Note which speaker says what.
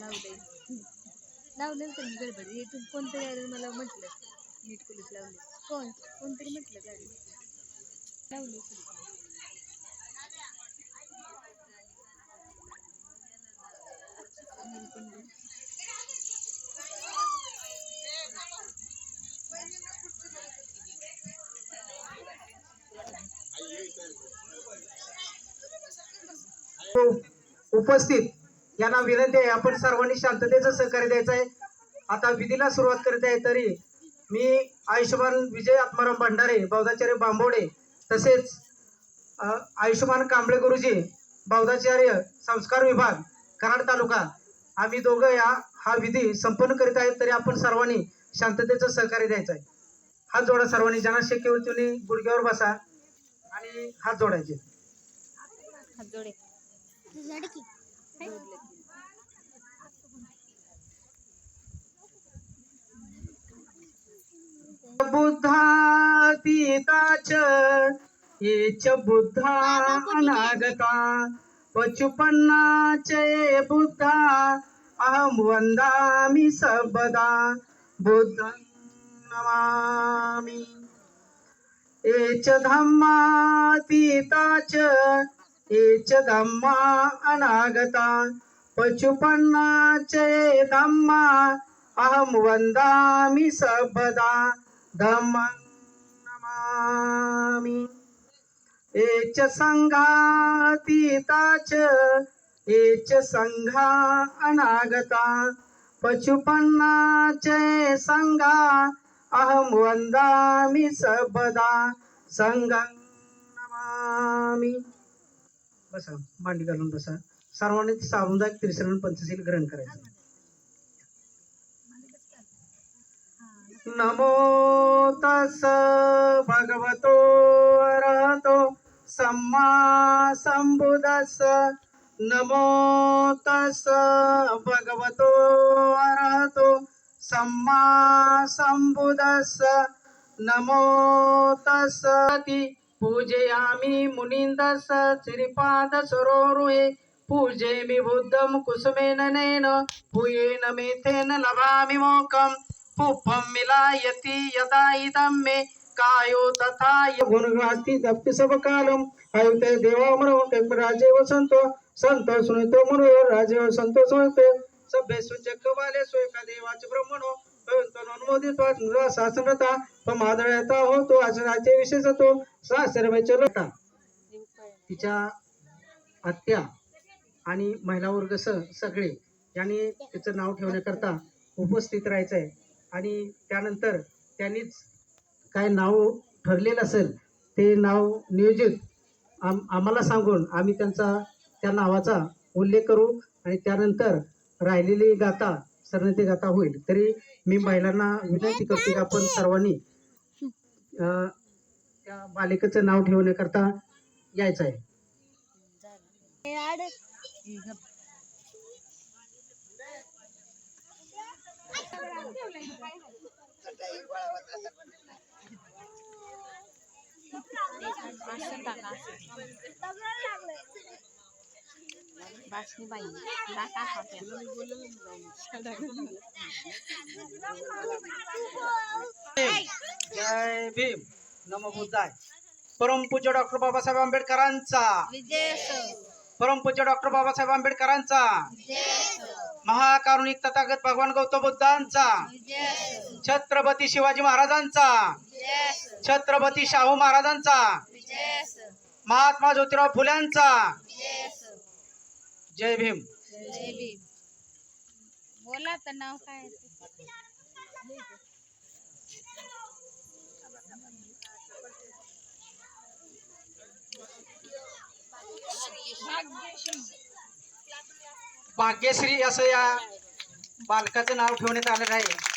Speaker 1: लावलंय. लावलं तर मी गडबड हे तू कोणतं गाडी मला म्हटलं. नीट कुलूप लावले कोण? कोणतरी म्हटलं गाडी. लावली कुलूप.
Speaker 2: उपस्थित. यांना विनंती आहे आपण सर्वांनी शांततेचं सहकार्य द्यायचं आहे. आता विधीला सुरुवात करत आहे तरी मी आयुष्यमान विजय आत्माराम भंडारे बौद्धाचार्य बांबोडे तसेच आयुष्यमान कांबळे गुरुजी बौद्धाचार्य संस्कार विभाग कराड तालुका आम्ही दोघं या हा विधी संपन्न करीत आहेत तरी आपण सर्वांनी शांततेचं सहकार्य द्यायचं आहे. हात जोडा सर्वांनी ज्यांना शक्य होईल तुम्ही गुडघ्यावर बसा आणि हात जोडायचे.
Speaker 1: हात जोडे.
Speaker 2: बुद्धातीताच येच बुद्धा अनागता. पचुपन्नाचे बुद्धा अहम वंदामि सबदा बुद्धं नमामि. एच धम्मातीताच एच धम्मा अनागता पचुपन्नाचे धम्मा अहम वंदामि सबदा धम्मं नमामि। एच संघातीताच एच संघा अनागता पचुपन्नाचे संघा अहम वंदामि सबदा संघं नमामि बसा मांडी घालून बसा सर्वांनी सामुदायिक त्रिशरण पंचशील ग्रहण करायचं. नमो तस भगवतो अरहतो सम्मा संबुदस. नमो तस भगवतो अरहतो सम्मा संबुदस. नमो तस पूजयामि मुनिन्दस श्रीपाद सरोरुहे। पूजयामि बुद्धं कुसुमेन नेन भूयेन मेथेन लभामि मोकं। पुष्पं मिलायति यदा इदं मे। कायो तथा गुणगास्ति दप्ति सबकालम् आयुते देवामरो राजे वसन्तो। संतो सुनितो मनो राजे वसन्तो सुनितो। सभ्येषु चक्रवालेषु एका देवाच ब्रह्मणो। भवन्तो अनुमोदित्वा शासनरता हो तो आचरणाचे विशेष होतो सासरमे चलता तिच्या आत्या आणि महिला वर्ग स सगळे यांनी तिचं नाव ठेवण्याकरता उपस्थित राहायचं आहे आणि त्यानंतर त्यांनीच काय नाव ठरलेलं असेल ते नाव नियोजित आम आम्हाला सांगून आम्ही त्यांचा त्या नावाचा उल्लेख करू. आणि त्यानंतर राहिलेली गाथा सरनेती गाथा होईल. तरी मी महिलांना विनंती करतो की आपण सर्वांनी अं, त्या बालिकेचं नाव ठेवण्याकरता यायचं आहे.
Speaker 1: आड. हे
Speaker 2: जय भीम. नमो परमपूज्य डॉक्टर बाबासाहेब आंबेडकरांचा. परमपूज्य डॉक्टर बाबासाहेब आंबेडकरांचा. महाकारुणिक तथागत भगवान गौतम बुद्धांचा. छत्रपती शिवाजी महाराजांचा. छत्रपती शाहू महाराजांचा. महात्मा ज्योतिराव फुल्यांचा. जय भीम.
Speaker 1: बोला तर नाव काय
Speaker 2: भाग्यश्री असं या बालकाचं नाव ठेवण्यात आलेलं आहे.